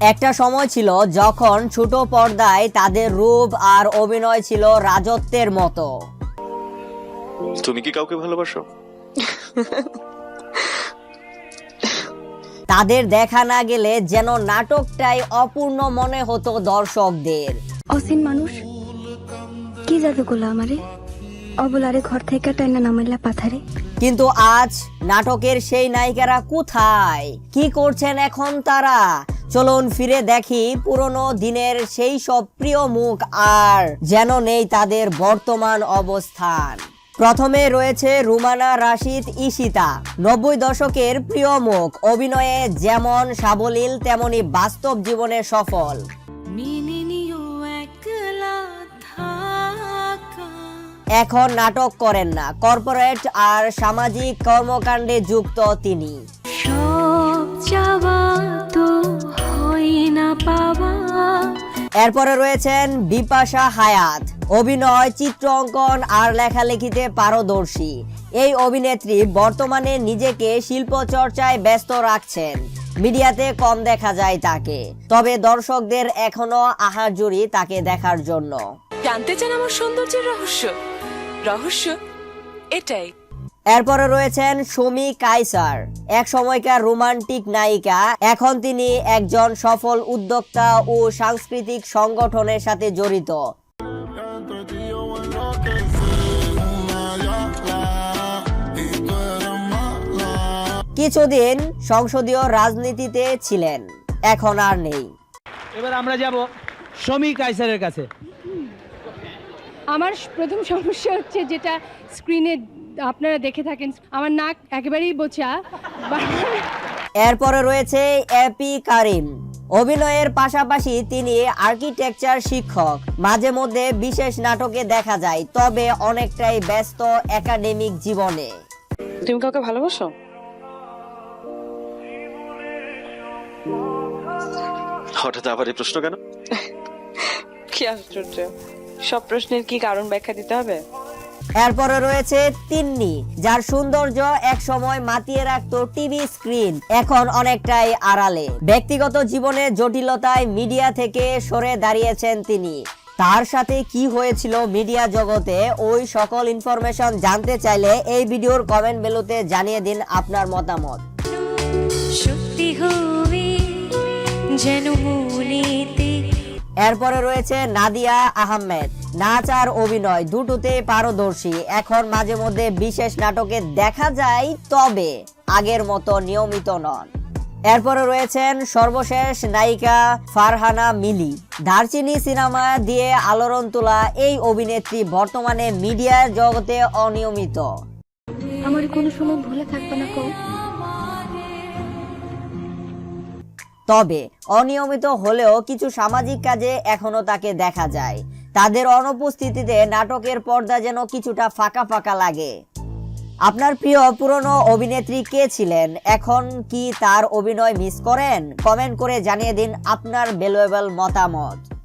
একটা সময় ছিল যখন ছোট পর্দায় তাদের রূপ আর অভিনয় ছিল রাজত্বের মতো। তুমি কি কাউকে ভালোবাসো? তাদের দেখা না গেলে যেন নাটকটাই অপূর্ণ মনে হতো দর্শকদের। অসীন মানুষ কি জাদু করল আমারে? অবলারে ঘর থেকে টাইনা নামাইলা পাথারে। কিন্তু আজ নাটকের সেই নায়িকারা কোথায়? কি করছেন এখন তারা? চলুন ফিরে দেখি পুরনো দিনের সেই সব প্রিয় মুখ আর যেন নেই তাদের বর্তমান অবস্থান। প্রথমে রয়েছে রুমানা রাশিদ ঈশিতা নব্বই দশকের প্রিয় মুখ। অভিনয়ে যেমন সাবলীল তেমনি বাস্তব জীবনে সফল। এখন নাটক করেন না কর্পোরেট আর সামাজিক কর্মকাণ্ডে যুক্ত তিনি। সব চাওয়া তো এরপরে রয়েছেন বিপাশা হায়াত। অভিনয়, চিত্র অঙ্কন আর লেখালেখিতে পারদর্শী। এই অভিনেত্রী বর্তমানে নিজেকে শিল্প চর্চায় ব্যস্ত রাখছেন। মিডিয়াতে কম দেখা যায় তাকে। তবে দর্শকদের এখনও আহাজুরি তাকে দেখার জন্য। জানতে চান আমার সৌন্দর্যের রহস্য? রহস্য এটাই। এরপরে রয়েছেন সুমি কাইসার এক সময়কার রোমান্টিক নায়িকা। এখন তিনি একজন সফল উদ্যোক্তা ও সাংস্কৃতিক সংগঠনের সাথে জড়িত. কিছুদিন সংসদীয় রাজনীতিতে ছিলেন এখন আর নেই। এবার আমরা যাব সমী কাইসারের কাছে। আমার প্রথম সমস্যা হচ্ছে যেটা স্ক্রিনে আপনারা দেখে থাকেন আমার নাক একেবারেই বোচা। এরপরে রয়েছে এপি কারিম। অভিনয়ের পাশাপাশি তিনি আর্কিটেকচার শিক্ষক। মাঝে মধ্যে বিশেষ নাটকে দেখা যায় তবে অনেকটাই ব্যস্ত একাডেমিক জীবনে। তুমি কাউকে ভালোবাসো? হঠাৎ আবার এই প্রশ্ন কেন? কি আশ্চর্য। সব প্রশ্নের কি কারণ ব্যাখ্যা দিতে হবে? এরপরে রয়েছে তিন্নি যার সৌন্দর্য এক সময় মাতিয়ে রাখতো টিভি স্ক্রিন এখন অনেকটাই আড়ালে। ব্যক্তিগত জীবনে জটিলতায় মিডিয়া থেকে সরে দাঁড়িয়েছেন তিনি। তার সাথে কি হয়েছিল মিডিয়া জগতে ওই সকল ইনফরমেশন জানতে চাইলে এই ভিডিওর কমেন্ট বেলুতে জানিয়ে দিন আপনার মতামত। সত্যি হবে যেন এরপরে রয়েছে নাদিয়া আহমেদ নাচ আর অভিনয় দুটোতে পারদর্শী। এখন মাঝে মধ্যে বিশেষ নাটকে দেখা যায় তবে আগের মতো নিয়মিত নন। এরপরে রয়েছেন সর্বশেষ নায়িকা ফারহানা মিলি। দারচিনি সিনেমা দিয়ে আলোড়ন তোলা এই অভিনেত্রী বর্তমানে মিডিয়ার জগতে অনিয়মিত। আমার কোনো সময় ভুলে থাকবে না কো তবে অনিয়মিত হলেও কিছু সামাজিক কাজে এখনও তাকে দেখা যায়। তাদের অনুপস্থিতিতে নাটকের পর্দা যেন কিছুটা ফাঁকা ফাঁকা লাগে। আপনার প্রিয় পুরনো অভিনেত্রী কে ছিলেন? এখন কি তার অভিনয় মিস করেন? কমেন্ট করে জানিয়ে দিন আপনার ভ্যালুয়েবল মতামত।